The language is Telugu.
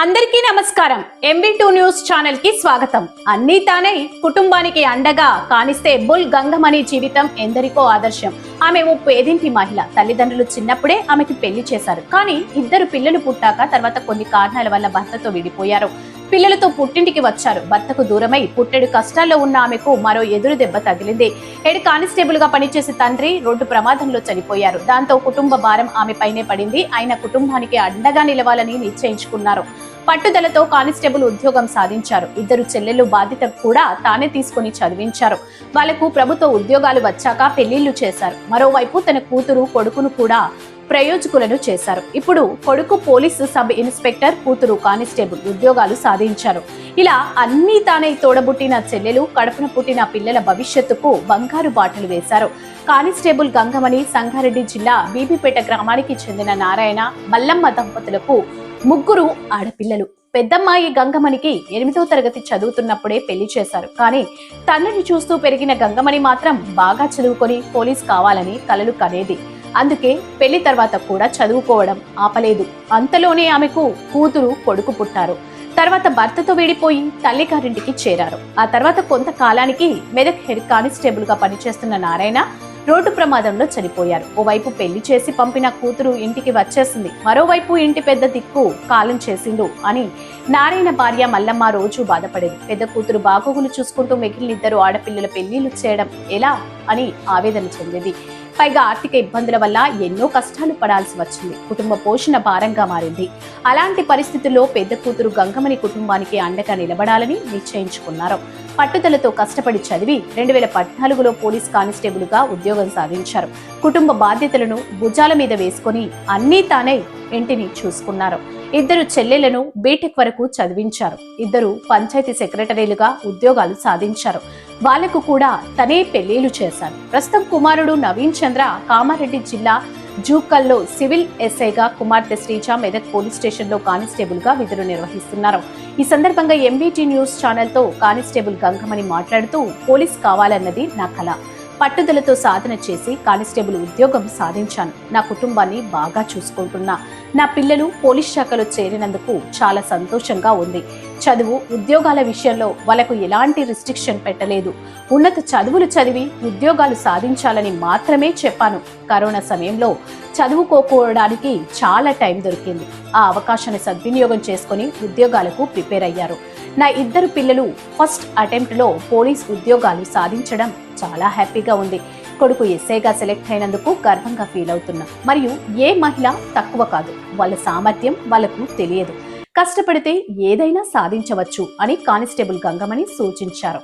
అందరికీ నమస్కారం. ఎంబీ టూ న్యూస్ ఛానల్కి స్వాగతం. అన్నీ తానే కుటుంబానికి అండగా కానిస్తే బుల్ గంగమణి జీవితం ఎందరికో ఆదర్శం. ఆమె ఓ పేదింటి మహిళ. తల్లిదండ్రులు చిన్నప్పుడే ఆమెకి పెళ్ళి చేశారు. కానీ ఇద్దరు పిల్లలు పుట్టాక తర్వాత కొన్ని కారణాల వల్ల భర్తతో విడిపోయారు. పిల్లలతో పుట్టింటికి వచ్చారు. భర్తకు దూరమై పుట్టెడు కష్టాల్లో ఉన్న ఆమెకు మరో ఎదురు దెబ్బ తగిలింది. హెడ్ కానిస్టేబుల్గా పనిచేసే తండ్రి రోడ్డు ప్రమాదంలో చనిపోయారు. దాంతో కుటుంబ భారం ఆమె పైనే పడింది. ఆయన కుటుంబానికి అండగా నిలవాలని నిశ్చయించుకున్నారు. పట్టుదలతో కానిస్టేబుల్ ఉద్యోగం సాధించారు. ఇద్దరు చెల్లెలు బాధ్యత కూడా తానే తీసుకుని చదివించారు. వాళ్ళకు ప్రభుత్వ ఉద్యోగాలు వచ్చాక పెళ్ళిళ్ళు చేశారు. మరోవైపు తన కూతురు కొడుకును కూడా ప్రయోజకులను చేశారు. ఇప్పుడు కొడుకు పోలీసు సబ్ ఇన్స్పెక్టర్ కూతురు కానిస్టేబుల్ ఉద్యోగాలు సాధించారు. ఇలా అన్నీ తానే తోడబుట్టిన చెల్లెలు కడపన పుట్టిన పిల్లల భవిష్యత్తుకు బంగారు బాటలు వేశారు. కానిస్టేబుల్ గంగమణి సంగారెడ్డి జిల్లా బీబీపేట గ్రామానికి చెందిన నారాయణ మల్లమ్మ దంపతులకు ముగ్గురు ఆడపిల్లలు. పెద్దమ్మాయి గంగమణికి ఎనిమిదో తరగతి చదువుతున్నప్పుడే పెళ్ళి చేశారు. కానీ తండ్రిని చూస్తూ పెరిగిన గంగమణి మాత్రం బాగా చదువుకొని పోలీస్ కావాలని కలలు కనేది. అందుకే పెళ్ళి తర్వాత కూడా చదువుకోవడం ఆపలేదు. అంతలోనే ఆమెకు కూతురు కొడుకు పుట్టారు. తర్వాత భర్తతో విడిపోయి తల్లిగారింటికి చేరారు. ఆ తర్వాత కొంతకాలానికి మెదక్ హెడ్ కానిస్టేబుల్గా పనిచేస్తున్న నారాయణ రోడ్డు ప్రమాదంలో చనిపోయారు. ఓవైపు పెళ్ళి చేసి పంపిన కూతురు ఇంటికి వచ్చేసింది. మరోవైపు ఇంటి పెద్ద దిక్కు కాలం చేసిండు అని నారాయణ భార్య మల్లమ్మ రోజు బాధపడేది. పెద్ద కూతురు బాగోగులు చూసుకుంటూ మిగిలిన ఇద్దరు ఆడపిల్లల పెళ్ళిళ్ళు చేయడం ఎలా అని ఆవేదన చెందింది. పైగా ఆర్థిక ఇబ్బందుల వల్ల ఎన్నో కష్టాలు పడాల్సి వచ్చింది. కుటుంబ పోషణ భారంగా మారింది. అలాంటి పరిస్థితుల్లో పెద్ద కూతురు గంగమని కుటుంబానికి అండగా నిలబడాలని నిశ్చయించుకున్నారు. పట్టుదలతో కష్టపడి చదివి రెండు వేల పద్నాలుగులో పోలీస్ కానిస్టేబుల్గా ఉద్యోగం సాధించారు. కుటుంబ బాధ్యతలను భుజాల మీద వేసుకొని అన్నీ తానే ఇంటిని చూసుకున్నారు. ఇద్దరు చెల్లెలను బీటెక్ వరకు చదివించారు. ఇద్దరు పంచాయతీ సెక్రటరీలుగా ఉద్యోగాలు సాధించారు. వాళ్ళకు కూడా తనే పెళ్ళిళ్ళు చేశారు. ప్రస్తుతం కుమారుడు నవీన్ చంద్ర కామారెడ్డి జిల్లా జూకల్లో సివిల్ ఎస్ఐగా కుమార్తె శ్రీజ మెదక్ పోలీస్ స్టేషన్లో కానిస్టేబుల్గా విధులు నిర్వహిస్తున్నారు. ఈ సందర్భంగా ఎంబీటీ న్యూస్ ఛానల్తో కానిస్టేబుల్ గంగమని మాట్లాడుతూ పోలీస్ కావాలన్నది నా కళ పట్టుదలతో సాధన చేసి కానిస్టేబుల్ ఉద్యోగం సాధించాను. నా కుటుంబాన్ని బాగా చూసుకుంటున్నా. నా పిల్లలు పోలీస్ శాఖలో చేరినందుకు చాలా సంతోషంగా ఉంది. చదువు ఉద్యోగాల విషయంలో వాళ్ళకు ఎలాంటి రిస్ట్రిక్షన్ పెట్టలేదు. ఉన్నత చదువులు చదివి ఉద్యోగాలు సాధించాలని మాత్రమే చెప్పాను. కరోనా సమయంలో చదువుకోకపోవడానికి చాలా టైం దొరికింది. ఆ అవకాశాన్ని సద్వినియోగం చేసుకుని ఉద్యోగాలకు ప్రిపేర్ అయ్యారు. నా ఇద్దరు పిల్లలు ఫస్ట్ అటెంప్ట్లో పోలీస్ ఉద్యోగాలు సాధించడం చాలా హ్యాపీగా ఉంది. కొడుకు ఎస్ఐగా సెలెక్ట్ అయినందుకు గర్వంగా ఫీల్ అవుతున్నా. మరియు ఏ మహిళ తక్కువ కాదు. వాళ్ళ సామర్థ్యం వాళ్ళకు తెలియదు. కష్టపడితే ఏదైనా సాధించవచ్చు అని కానిస్టేబుల్ గంగమణి సూచించారు.